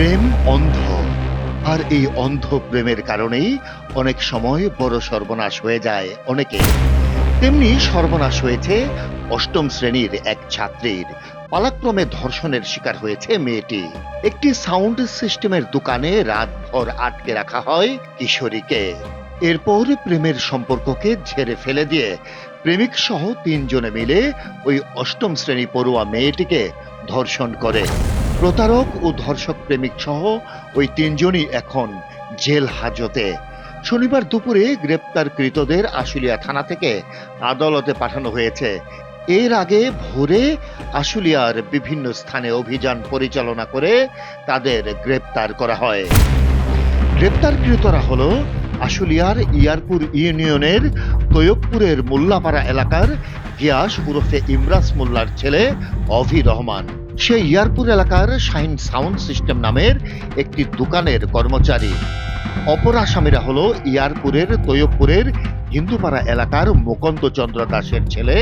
প্রেম অন্ধ। আর এই অন্ধ প্রেমের কারণেই অনেক সময় বড় সর্বনাশ হয়ে যায় অনেকে। তেমনি সর্বনাশ হয়েছে অষ্টম শ্রেণির এক ছাত্রীর। পালাক্রমে ধর্ষণের শিকার হয়েছে মেয়েটি। একটি সাউন্ড সিস্টেমের দোকানে রাতভর আটকে রাখা হয় কিশোরীকে। এরপর প্রেমের সম্পর্ককে ঝেড়ে ফেলে দিয়ে প্রেমিক সহ তিনজনে মিলে ওই অষ্টম শ্রেণি পড়ুয়া মেয়েটিকে ধর্ষণ করে। প্রতারক ও ধর্ষক প্রেমিক সহ ওই তিনজনই এখন জেল হাজতে। শনিবার দুপুরে গ্রেপ্তারকৃতদের আশুলিয়া থানা থেকে আদালতে পাঠানো হয়েছে। এর আগে ভোরে আশুলিয়ার বিভিন্ন স্থানে অভিযান পরিচালনা করে তাদের গ্রেপ্তার করা হয়। গ্রেপ্তারকৃতরা হল আশুলিয়ার ইয়ারপুর ইউনিয়নের তৈয়বপুরের মোল্লাপাড়া এলাকার গিয়াস ওরফে ইমরাজ মোল্লার ছেলে অভি রহমান। সে ইয়ারপুর এলাকার শাইন সাউন্ড সিস্টেম নামের একটি দোকানের কর্মচারী। অপর আসামিরা হলো ইয়ারপুরের তৈয়বপুরের হিন্দুপাড়া এলাকার মুকন্দ চন্দ্র দাসের ছেলে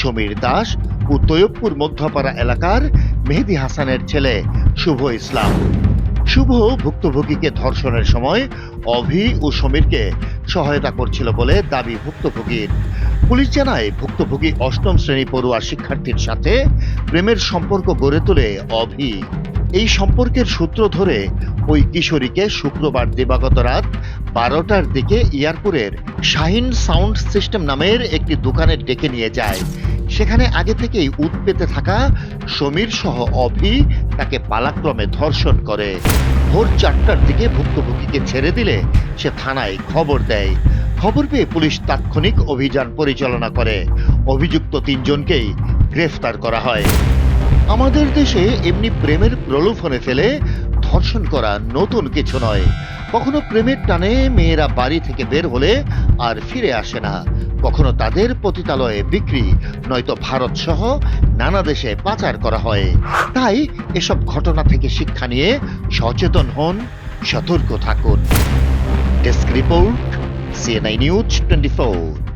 সমীর দাস ও তৈয়বপুর মধ্যপাড়া এলাকার মেহেদি হাসানের ছেলে শুভ ইসলাম। শুভ ভুক্তভোগীকে ধর্ষণের সময় অভি ও সমীরকে সহায়তা করছিল বলে দাবি ভুক্তভোগীর। পুলিশ জানায়, ভুক্তভোগী অষ্টম শ্রেণি পড়ুয়া শিক্ষার্থীর সাথে প্রেমের সম্পর্ক গড়ে তোলে অভি। এই সম্পর্কের সূত্র ধরে, ওই কিশোরীকে শুক্রবার দিবাগত রাত বারোটার দিকে ইয়ারপুরের শাহিন সাউন্ড সিস্টেম নামের একটি দোকানে ডেকে নিয়ে যায়। সেখানে আগে থেকেই উৎ পেতে থাকা সমীর সহ অভি তাকে পালাক্রমে ধর্ষণ করে। ভোর চারটার দিকে ভুক্তভোগীকে ছেড়ে দিলে সে থানায় খবর দেয়। খবর পেয়ে পুলিশ তাৎক্ষণিক অভিযান পরিচালনা করে। অভিযুক্ত তিনজনকেই গ্রেফতার করা হয়। আমাদের দেশে এমনি প্রেমের প্রলোভনে ফেলে ধর্ষণ করা নতুন কিছু নয়। কখনো প্রেমের টানে মেয়েরা বাড়ি থেকে বের হলে আর ফিরে আসে না। কখনো তাদের পতিতালয়ে বিক্রি, নয়তো ভারত সহ নানা দেশে পাচার করা হয়। তাই এসব ঘটনা থেকে শিক্ষা নিয়ে সচেতন হন, সতর্ক থাকুন। Desk report CNI News 24